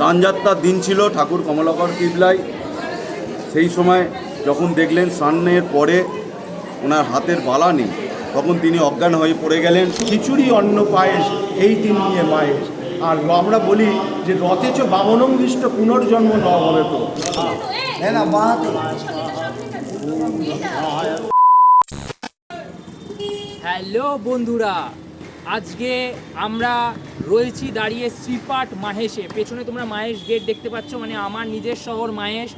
স্নানযাত্রার দিন ছিল, ঠাকুর কমলাকর কিবলাই। সেই সময় যখন দেখলেন স্নানের পরে ওনার হাতের বালা নেই, তখন তিনি অজ্ঞান হয়ে পড়ে গেলেন। খিচুড়ি অন্ন পায়েস, এই তিন নিয়ে মায়েস আর আমরা বলি যে রথেচ বামনঙ্গিষ্ট পুনর্জন্ম ন হবে তো। হ্যালো বন্ধুরা আজকে আমরা রয়েছি দাঁড়িয়ে শ্রীপাট মাহেশে। পেছনে তোমরা মাহেশ গেট দেখতে পাচ্ছ মানে আমার নিজের শহর মাহেশ।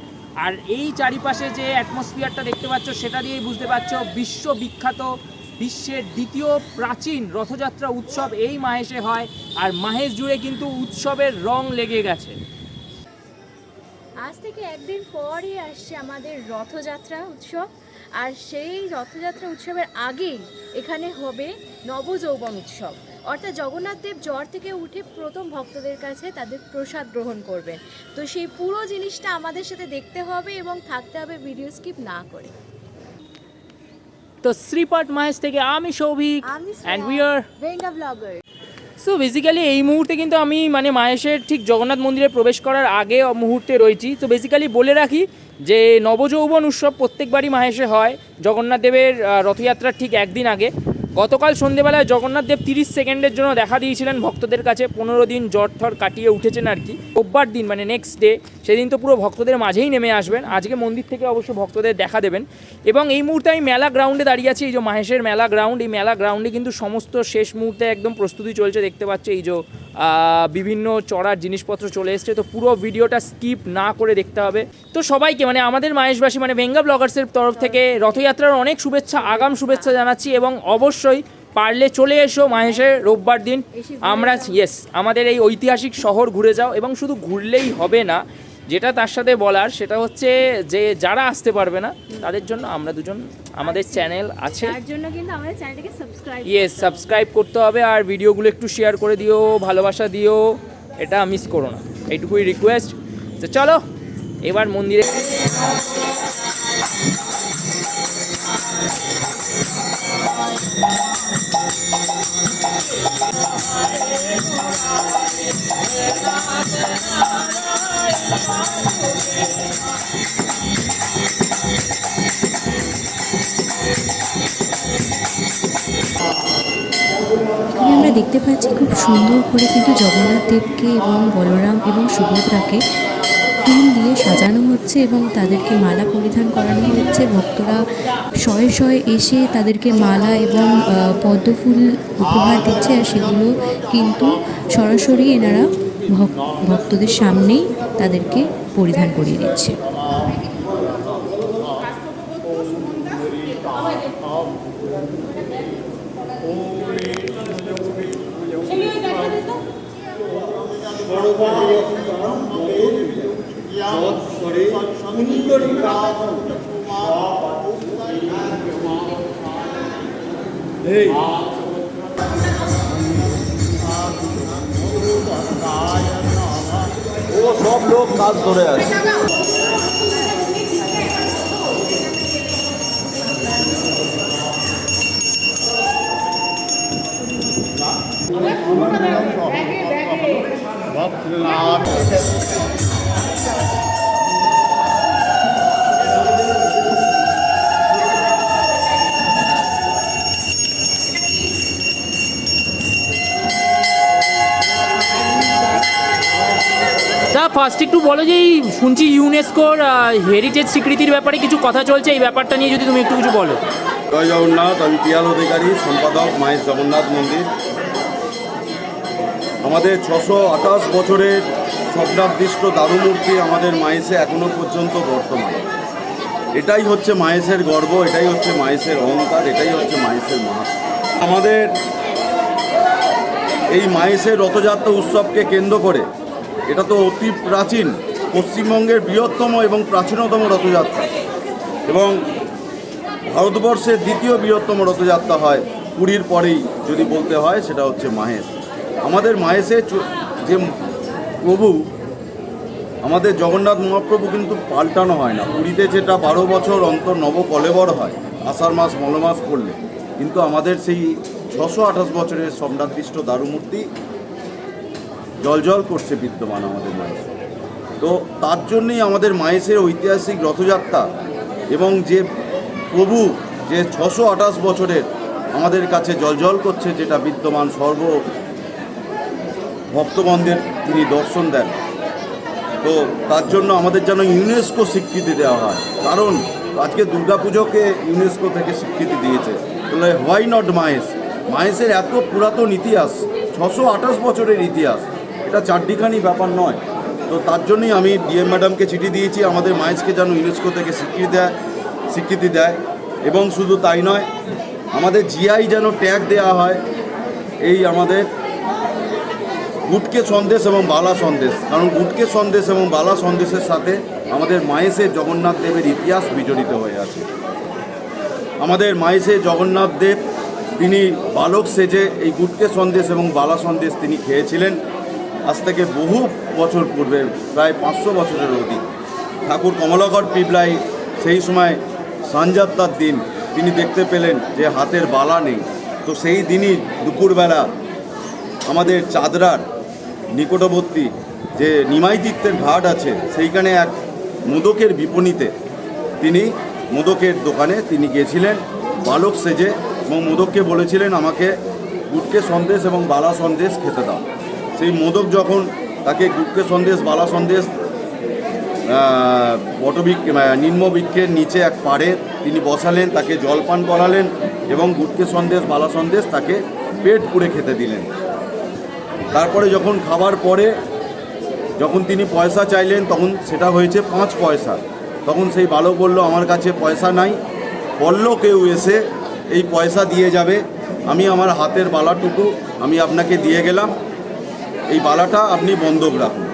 আর এই চারিপাশে যে অ্যাটমসফিয়ারটা দেখতে পাচ্ছ, সেটা দিয়েই বুঝতে পারছ বিশ্ববিখ্যাত, বিশ্বের দ্বিতীয় প্রাচীন রথযাত্রা উৎসব এই মাহেশে হয়। আর মাহেশ জুড়ে কিন্তু উৎসবের রং লেগে গেছে। আজ থেকে একদিন পরই আসছে আমাদের রথযাত্রা উৎসব। আর সেই রথযাত্রা উৎসবের আগেই এখানে হবে নবযৌবন উৎসব। অর্থাৎ জগন্নাথ দেব জ্বর থেকে উঠে প্রথম ভক্তদের কাছে তাদের প্রসাদ গ্রহণ করবেন। তো সেই পুরো জিনিসটা আমাদের সাথে দেখতে হবে এবং থাকতে হবে ভিডিও স্কিপ না করে। তো শ্রীপাট মাহেশ থেকে আমি সৌভিক আমি and we are blogger so basically এই মুহূর্তে কিন্তু আমি মানে মাহেশের ঠিক জগন্নাথ মন্দিরে প্রবেশ করার আগে মুহূর্তে রয়েছি। তো বেসিক্যালি বলে রাখি যে নবযৌবন উৎসব প্রত্যেকবারই মাহেশে হয় জগন্নাথ দেবের রথযাত্রার ঠিক একদিন আগে গতকাল সন্ধেবেলায় জগন্নাথ দেব তিরিশ সেকেন্ডের জন্য দেখা দিয়েছিলেন ভক্তদের কাছে। পনেরো দিন জ্বর কাটিয়ে উঠেছেন আর কি। রোববার দিন মানে নেক্সট ডে সেদিন তো পুরো ভক্তদের মাঝেই নেমে আসবেন। আজকে মন্দির থেকে অবশ্য ভক্তদের দেখা দেবেন। এবং এই মুহূর্তে আমি মেলা গ্রাউন্ডে দাঁড়িয়ে আছি, এই যে মাহেশের মেলা গ্রাউন্ড এই মেলা গ্রাউন্ডে কিন্তু সমস্ত শেষ মুহূর্তে একদম প্রস্তুতি চলছে, দেখতে পাচ্ছে এই যে বিভিন্ন চড়ার জিনিসপত্র চলে এসছে। তো পুরো ভিডিওটা স্কিপ না করে দেখতে হবে। তো সবাইকে মানে আমাদের মাহেশবাসী মানে বেঙ্গা ব্লগার্সের তরফ থেকে রথযাত্রার অনেক শুভেচ্ছা আগাম শুভেচ্ছা জানাচ্ছি এবং অবশ্যই পারলে চলে এসো মাহেশের রোববার দিন। আমরা ইয়েস আমাদের এই ঐতিহাসিক শহর ঘুরে যাও এবং শুধু ঘুরলেই হবে না যেটা তার সাথে বলার সেটা হচ্ছে যে যারা আসতে পারবে না তাদের জন্য আমরা দুজন আমাদের চ্যানেল আছে। তার জন্য কিন্তু আমাদের চ্যানেলটাকে সাবস্ক্রাইব ইয়েস সাবস্ক্রাইব করতে হবে আর ভিডিওগুলো একটু শেয়ার করে দিও ভালোবাসা দিও এটা মিস করো না। এইটুকুই রিকোয়েস্ট তো চলো এবার মন্দিরে দেখতে পাচ্ছি খুব সুন্দর করে কিন্তু জগন্নাথ দেবকে এবং বলরাম এবং সুভদ্রাকে সাজানো হচ্ছে এবং তাদেরকে মালা পরিধান করানো হচ্ছে। ভক্তরা শয়ে শয়ে এসে তাদেরকে মালা এবং পদ্মফুল উপহার দিচ্ছে আর সেগুলো কিন্তু সরাসরি এনারা ভক- ভক্তদের সামনেই তাদেরকে পরিধান করিয়ে দিচ্ছে। ও সব লোক কাজ ধরে আছে। তা ফার্স্ট একটু বলো যে এই শুনছি ইউনেস্কোর হেরিটেজ স্বীকৃতির ব্যাপারে কিছু কথা চলছে, এই ব্যাপারটা নিয়ে যদি তুমি একটু কিছু বলো। জয় জগন্নাথ, আমি পিয়াল অধিকারী, সম্পাদক মায়ের জগন্নাথ মন্দির। আমাদের ছশো আঠাশ বছরের স্বপ্নাদৃষ্ট দারুমূর্তি আমাদের মায়েসে এখনও পর্যন্ত বর্তমান। এটাই হচ্ছে মায়েসের গর্ব, এটাই হচ্ছে মায়েসের অহংকার, এটাই হচ্ছে মায়েসের মাহাত্ম। আমাদের এই মায়েসের রথযাত্রা উৎসবকে কেন্দ্র করে এটা তো অতি প্রাচীন, পশ্চিমবঙ্গের বৃহত্তম এবং প্রাচীনতম রথযাত্রা। এবং ভারতবর্ষের দ্বিতীয় বৃহত্তম রথযাত্রা হয় পুরীর পরেই, যদি বলতে হয়, সেটা হচ্ছে মাহেশ। আমাদের মাহেশে যে প্রভু, আমাদের জগন্নাথ মহাপ্রভু কিন্তু পাল্টানো হয় না। পুরীতে যেটা বারো বছর অন্তর নবকলেবর হয়, আষাঢ় মাস, মলমাস পড়লে কিন্তু আমাদের সেই ছশো আঠাশ বছরের সম্রাদৃষ্ট দারুমূর্তি জলজল করছে বিদ্যমান আমাদের মায়েস তো তার জন্যই আমাদের মায়েসের ঐতিহাসিক রথযাত্রা এবং যে প্রভু যে ছশো আঠাশ বছরের আমাদের কাছে জলজল করছে, যেটা বিদ্যমান সর্ব ভক্তগণদের তিনি দর্শন দেন। তো তার জন্য আমাদের যেন ইউনেস্কো স্বীকৃতি দেওয়া হয়। কারণ আজকে দুর্গাপুজোকে ইউনেস্কো থেকে স্বীকৃতি দিয়েছে। তাহলে হোয়াই নট মায়েস মায়েসের এত পুরাতন ইতিহাস, ছশো আঠাশ বছরের ইতিহাস এটা চারটিখানি ব্যাপার নয়। তো তার জন্যই আমি ডিএম ম্যাডামকে চিঠি দিয়েছি, আমাদের মায়েসকে যেন ইউনেস্কো থেকে স্বীকৃতি দেয় স্বীকৃতি দেয়। এবং শুধু তাই নয়, আমাদের জিআই যেন ট্যাগ দেওয়া হয়, এই আমাদের গুটকে সন্দেশ এবং বালা সন্দেশ। কারণ গুটকে সন্দেশ এবং বালা সন্দেশের সাথে আমাদের মায়েসের জগন্নাথ দেবের ইতিহাস বিজড়িত হয়ে আছে। আমাদের মায়েসের জগন্নাথ দেব, তিনি বালক সেজে এই গুটকে সন্দেশ এবং বালা সন্দেশ তিনি খেয়েছিলেন। আজ থেকে বহু বছর পূর্বে, প্রায় পাঁচশো বছরের অধিক ঠাকুর কমলাকর পিবলাই সেই সময় সানযাত্রার দিন তিনি দেখতে পেলেন যে হাতের বালা নেই। তো সেই দিনই দুপুরবেলা আমাদের চাদরার নিকটবর্তী যে নিমাইদিত্যের ঘাট আছে, সেইখানে এক মোদকের বিপণীতে তিনি মোদকের দোকানে তিনি গিয়েছিলেন, বালক সেজে এবং মোদককে বলেছিলেন, আমাকে গুটকে সন্দেশ এবং বালা সন্দেশ খেতে দাও। সেই মোদক যখন তাকে গুটকে সন্দেশ, বালা সন্দেশ বটবৃক্ষ নিম্নবৃক্ষের নিচে এক পাড়ে তিনি বসালেন, তাকে জলপান করালেন এবং গুটকে সন্দেশ, বালা সন্দেশ তাকে পেট পুড়ে খেতে দিলেন। তারপরে যখন খাবার পরে যখন তিনি পয়সা চাইলেন, তখন সেটা হয়েছে পাঁচ পয়সা। তখন সেই বালক বলল, আমার কাছে পয়সা নাই। বলল, কেউ এসে এই পয়সা দিয়ে যাবে। আমি আমার হাতের বালাটুকু আমি আপনাকে দিয়ে গেলাম। এই বালাটা আপনি বন্ধক রাখুন।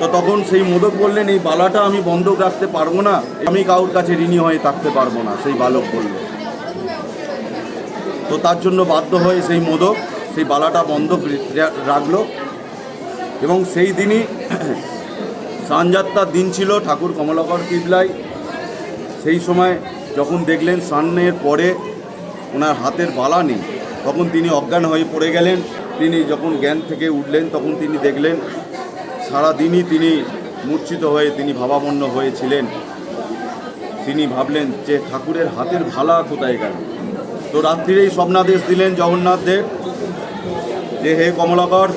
তো তখন সেই মোদক বললেন, এই বালাটা আমি বন্ধক রাখতে পারব না, আমি কারোর কাছে ঋণী হয়ে থাকতে পারব না, সেই বালক বলল। তো তার জন্য বাধ্য হয়ে সেই মোদক, সেই বালাটা বন্ধক রাখল এবং সেই দিনই স্নানযাত্রার দিন ছিল, ঠাকুর কমলাকর পিবলাই সেই সময় যখন দেখলেন স্নানের পরে ওনার হাতের বালা নেই, তখন তিনি অজ্ঞান হয়ে পড়ে গেলেন। তিনি যখন জ্ঞান থেকে উঠলেন, তখন তিনি দেখলেন সারা দিনই তিনি মূর্ছিত হয়ে তিনি ভাবাপন্ন হয়েছিলেন। তিনি ভাবলেন যে ঠাকুরের হাতের ভালা কোথায় গেল? তো রাত্রিরেই স্বপ্নাদেশ দিলেন জগন্নাথ দেব। যে, হে কমলাকর,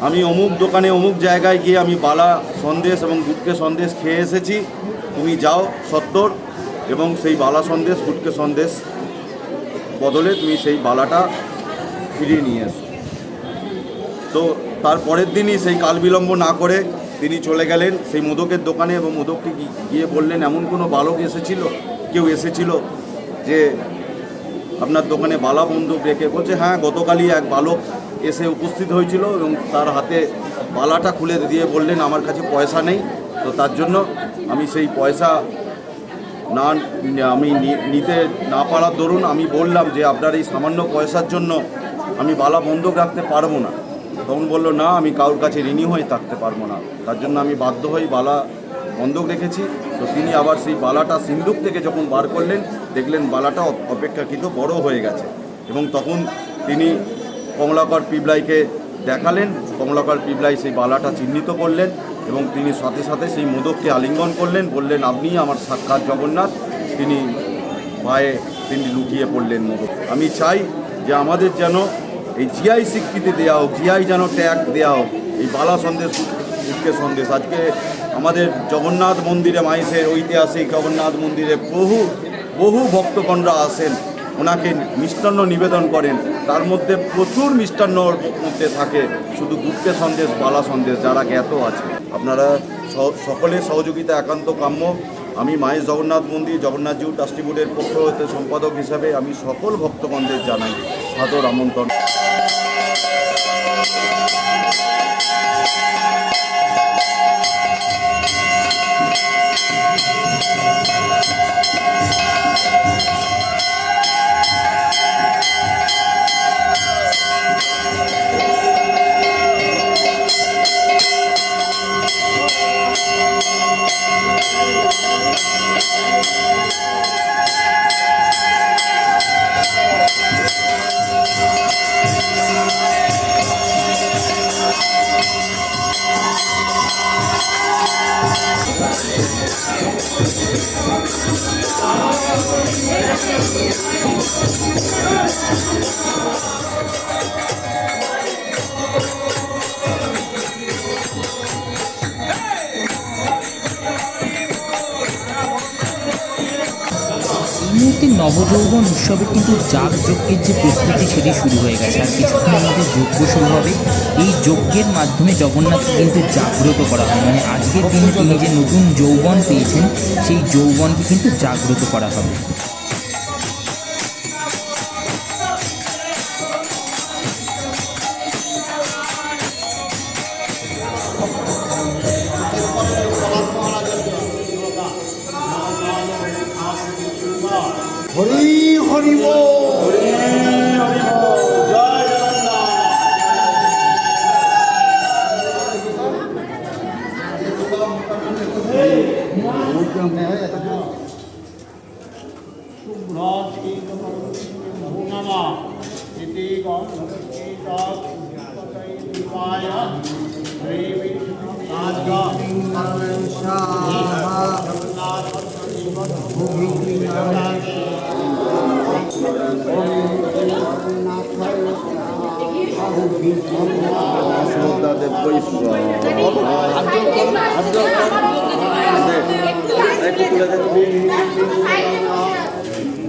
আমি অমুক দোকানে অমুক জায়গায় গিয়ে আমি বালা সন্দেশ এবং গুটকে সন্দেশ খেয়ে এসেছি। তুমি যাও সত্তর এবং সেই বালা সন্দেশ, গুটকে সন্দেশ বদলে তুমি সেই বালাটা ফিরিয়ে নিয়ে এসো তো তার পরের দিনই সেই কাল বিলম্ব না করে তিনি চলে গেলেন সেই মোদকের দোকানে এবং মোদককে গিয়ে বললেন, এমন কোনো বালক এসেছিল? কেউ এসেছিল যে আপনার দোকানে বালা বন্দুক রেখে? বলছে হ্যাঁ গতকালই এক বালক এসে উপস্থিত হয়েছিল এবং তার হাতে বালাটা খুলে দিয়ে বললেন, আমার কাছে পয়সা নেই, তো তার জন্য আমি সেই পয়সা না, আমি নিতে না পারার দরুন আমি বললাম যে, আপনার এই সামান্য পয়সার জন্য আমি বালা বন্ধক রাখতে পারব না। তখন বলল, না, আমি কারোর কাছে ঋণী হয়ে থাকতে পারব না। তার জন্য আমি বাধ্য হয়ে বালা বন্ধক রেখেছি। তো তিনি আবার সেই বালাটা সিন্ধুক থেকে যখন বার করলেন, দেখলেন বালাটা অপ- অপেক্ষাকৃত বড় হয়ে গেছে। এবং তখন তিনি কমলাকর পিবলাইকে দেখালেন। কমলাকর পিবলাই সেই বালাটা চিহ্নিত করলেন এবং তিনি সাথে সাথে সেই মোদককে আলিঙ্গন করলেন। বললেন আপনি আমার সাক্ষাৎ জগন্নাথ। তিনি পায়ে তিনি লুকিয়ে পড়লেন মোদক আমি চাই যে আমাদের যেন এই জিআই স্বীকৃতি দেওয়া হোক জিআই যেন ট্যাগ দেওয়া হোক এই বালা সন্দেশ উৎকে সন্দেশ। আজকে আমাদের জগন্নাথ মন্দিরে মাইসের ঐতিহাসিক জগন্নাথ মন্দিরে বহু বহু ভক্তগণরা আসেন, ওনাকে মিষ্টান্ন নিবেদন করেন। তার মধ্যে প্রচুর মিষ্টান্নর মধ্যে থাকে, শুধু গুপ্তে সন্দেশ, বালা সন্দেশ, যারা জ্ঞাত আছে। আপনারা সকলের সহযোগিতা একান্ত কাম্য। আমি মায়ের জগন্নাথ মন্দির, জগন্নাথ জিউ পক্ষ হতে সম্পাদক হিসাবে আমি সকল ভক্তগণদের জানাই সাদর আমন্ত্রণ। Thank you. নবযৌবন উৎসবে কিন্তু যাগ যজ্ঞের যে প্রস্তুতি সেটি শুরু হয়ে গেছে। আর কিছুক্ষণের মধ্যে যজ্ঞ শুরু হবে এই যজ্ঞের মাধ্যমে জগন্নাথকে কিন্তু জাগ্রত করা হয়। মানে আজকের দিনে তিনি যে নতুন যৌবন পেয়েছেন, সেই যৌবনকে কিন্তু জাগ্রত করা হবে।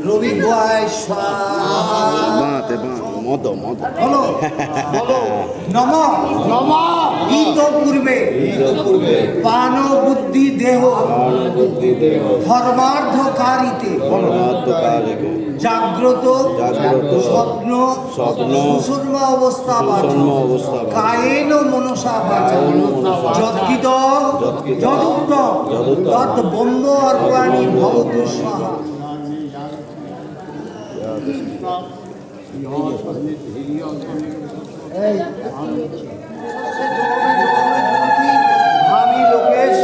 রবি গোয়ায় স্বাহা। বাঁতে মদ মদ। নম নম। গীত পূর্বে। পান বুদ্ধি দেহ। ধর্মার্ধকারিতে। জাগ্রত। জাগ্রত। স্বপ্ন। স্বপ্ন। সুষুম্না অবস্থা অবস্থা কায়েন মনসা বাচা। যৎকিত যদুক্ত। তৎ বন্ধ অর্পাণী ভবতু স্বাহা। আমি লোকেশ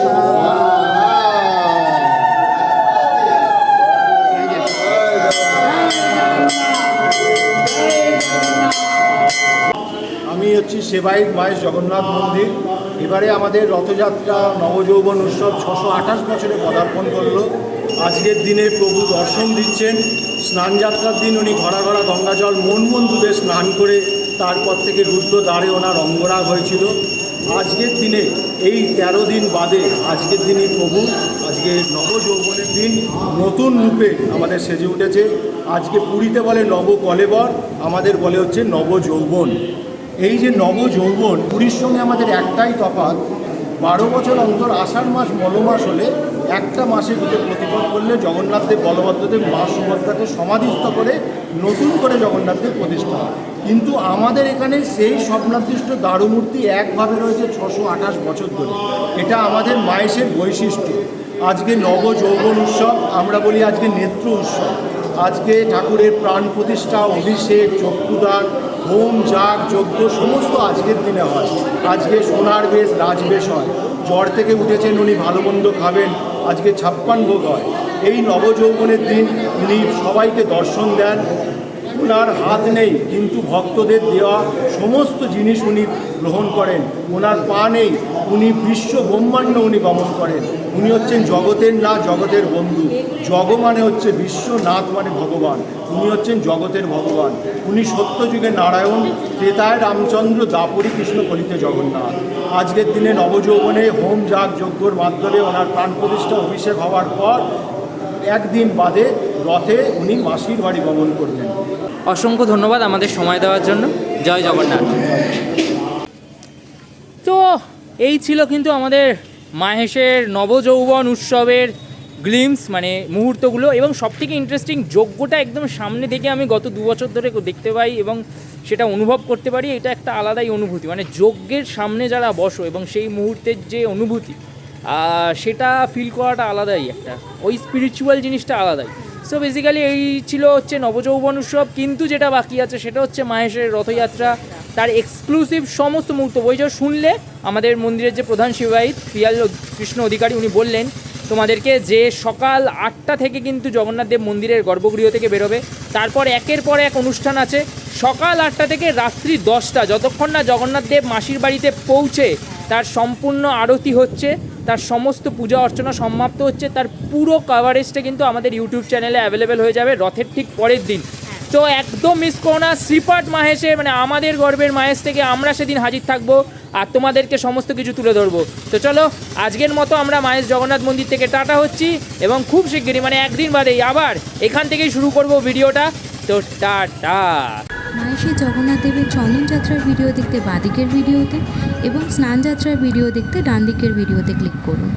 আমি হচ্ছি সেবায়িত মায়ের জগন্নাথ মন্দির। এবারে আমাদের রথযাত্রা, নবযৌবন উৎসব ছশো আঠাশ বছরে পদার্পণ করল। আজকের দিনে প্রভু দর্শন দিচ্ছেন। স্নানযাত্রার দিন উনি ঘরা ঘরা গঙ্গাজল মন মন দুধে স্নান করে তারপর থেকে রুদ্র দ্বারে ওনার অঙ্গরাগ হয়েছিল। আজকের দিনে, এই তেরো দিন বাদে আজকের দিনই প্রভু, আজকে নবযৌবনের দিন নতুন রূপে আমাদের সেজে উঠেছে। আজকে পুরীতে বলে নব কলেবর আমাদের বলে হচ্ছে নবযৌবন। এই যে নবযৌবন, পুরীর সঙ্গে আমাদের একটাই তফাৎ বারো বছর অন্তর আষাঢ় মাস মলমাস হলে একটা মাসে দুটো প্রতিপদ করলে জগন্নাথদেব বলভদ্রদেব মা সুভদ্রাকে সমাধিস্থ করে নতুন করে জগন্নাথদেব প্রতিষ্ঠা হয়। কিন্তু আমাদের এখানে সেই স্বপ্নাদৃষ্ট দারুমূর্তি একভাবে রয়েছে ছশো আঠাশ বছর ধরে। এটা আমাদের মায়েসের বৈশিষ্ট্য। আজকে নব যৌবন উৎসব, আমরা বলি আজকে নেত্র উৎসব। আজকে ঠাকুরের প্রাণ প্রতিষ্ঠা, অভিষেক, চক্ষুদান হোম যাগ যজ্ঞ সমস্ত আজকের দিনে হয়। আজকে সোনার বেশ রাজবেশ হয়। জ্বর থেকে উঠেছেন উনি, ভালো মন্দ খাবেন। আজকে ছাপ্পান ভোগ হয়। এই নবযৌবনের দিন উনি সবাইকে দর্শন দেন। ওনার হাত নেই, কিন্তু ভক্তদের দেওয়া সমস্ত জিনিস উনি গ্রহণ করেন। ওনার পা নেই, উনি বিশ্ব ব্রহ্মাণ্ড উনি গমন করেন। উনি হচ্ছেন জগতের না জগতের বন্ধু। জগ মানে হচ্ছে বিশ্বনাথ মানে ভগবান। উনি হচ্ছেন জগতের ভগবান। উনি সত্যযুগে নারায়ণ, ত্রেতায় রামচন্দ্র, দাপরি কৃষ্ণ কলিতে জগন্নাথ। আজকের দিনে নবযৌবনে হোম যাগ যজ্ঞর মাধ্যমে ওনার প্রাণ প্রতিষ্ঠা, অভিষেক হওয়ার পর একদিন বাদে রথে উনি মাসির বাড়ি গমন করবেন অসংখ্য ধন্যবাদ আমাদের সময় দেওয়ার জন্য। জয় জগন্নাথ। তো, এই ছিল কিন্তু আমাদের মাহেশের নবযৌবন উৎসবের গ্লিমস মানে মুহূর্তগুলো এবং সবথেকে ইন্টারেস্টিং যোগ্যটা একদম সামনে থেকে আমি গত দু বছর ধরে দেখতে পাই এবং সেটা অনুভব করতে পারি, এটা একটা আলাদাই অনুভূতি। মানে যজ্ঞের সামনে যারা বসো এবং সেই মুহূর্তের যে অনুভূতি সেটা ফিল করাটা আলাদাই একটা। ওই স্পিরিচুয়াল জিনিসটা আলাদাই। সো বেসিক্যালি এই ছিল হচ্ছে নবযৌবন উৎসব। কিন্তু যেটা বাকি আছে, সেটা হচ্ছে মাহেশের রথযাত্রা। তার এক্সক্লুসিভ সমস্ত মুহূর্ত। বই যা শুনলে, আমাদের মন্দিরের যে প্রধান শিবাহিত পিয়াল কৃষ্ণ অধিকারী, উনি বললেন, তোমাদেরকে যে সকাল আটটা থেকে কিন্তু জগন্নাথ দেব মন্দিরের গর্ভগৃহ থেকে বেরোবে। তারপর একের পর এক অনুষ্ঠান আছে। সকাল আটটা থেকে রাত্রি দশটা, যতক্ষণ না জগন্নাথ দেব মাসির বাড়িতে পৌঁছে, তার সম্পূর্ণ আরতি হচ্ছে। তার সমস্ত পূজা অর্চনা সমাপ্ত হচ্ছে, তার পুরো কাভারেজটা কিন্তু আমাদের ইউটিউব চ্যানেলে অ্যাভেলেবেল হয়ে যাবে রথের ঠিক পরের দিন। তো একদম মিস করো না, শ্রীপাঠ মাহেশে মানে আমাদের গর্বের মাহেশ থেকে আমরা সেদিন হাজির থাকব আর তোমাদেরকে সমস্ত কিছু তুলে ধরবো। তো চলো, আজকের মতো আমরা মায়ের জগন্নাথ মন্দির থেকে টাটা হচ্ছি এবং খুব শিগগিরই মানে একদিন বাদেই আবার এখান থেকেই শুরু করব ভিডিওটা। তো টাটা। মায়ের জগন্নাথ দেবের চন্দন যাত্রার ভিডিও দেখতে বাঁদিকের ভিডিওতে এবং স্নান যাত্রার ভিডিও দেখতে ডান দিকের ভিডিওতে ক্লিক করুন।